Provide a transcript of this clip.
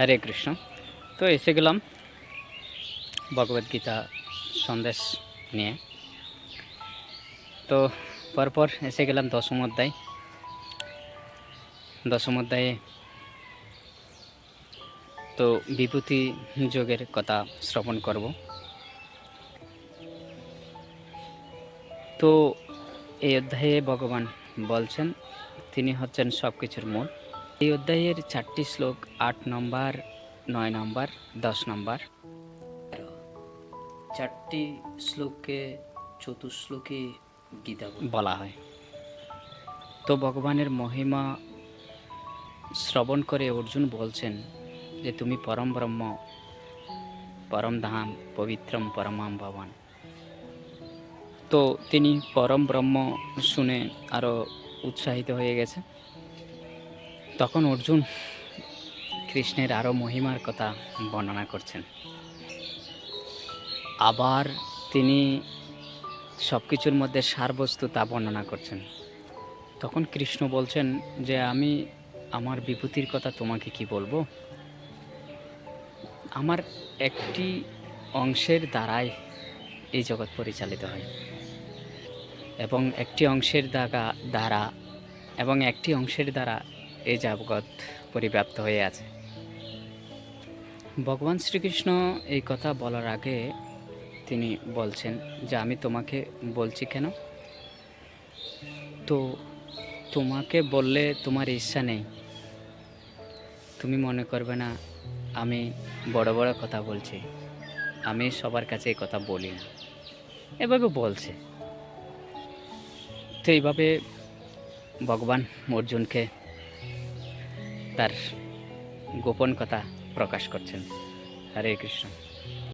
হরে কৃষ্ণ। তো এসে গেলাম ভগবদ্গীতা সন্দেশ নিয়ে। তো পরপর এসে গেলাম দশম অধ্যায়। দশম অধ্যায়ে তো বিভূতি যোগের কথা শ্রবণ করব। তো এই অধ্যায়ে ভগবান বলছেন, তিনি হচ্ছেন সব কিছুর মূল। এই অধ্যায়ের চারটি শ্লোক, আট নম্বর, নয় নম্বর, দশ নম্বর। চারটি শ্লোককে চতুশ্লোকে গীতা বলা। হয়। তো ভগবানের মহিমা শ্রবণ করে অর্জুন বলছেন যে, তুমি পরম ব্রহ্ম, পরম ধাম, পবিত্রম, পরমাম ভবান তো তিনি পরম ব্রহ্ম শুনে আরও উৎসাহিত হয়ে গেছে। তখন অর্জুন কৃষ্ণের আরও মহিমার কথা বর্ণনা করছেন। আবার তিনি সব কিছুর মধ্যে সারবস্তু তা বর্ণনা করছেন। তখন কৃষ্ণ বলছেন যে, আমি আমার বিভূতির কথা তোমাকে কি বলব? আমার একটি অংশের দ্বারাই এই জগৎ পরিচালিত হয় এবং একটি অংশের দ্বারা দ্বারা এবং একটি অংশের দ্বারা এই জগৎ পরিব্যাপ্ত হয়ে আছে। ভগবান শ্রীকৃষ্ণ এই কথা বলার আগে তিনি বলছেন, যে আমি তোমাকে বলছি কেন? তো তোমাকে বললে তোমার ইচ্ছা নেই। তুমি মনে করবে না, আমি বড় বড় কথা বলছি। আমি সবার কাছে এই কথা বলি না। এভাবে বলছে। তো এইভাবে ভগবান অর্জুনকে তার গোপন কথা প্রকাশ করছেন। হরে কৃষ্ণ।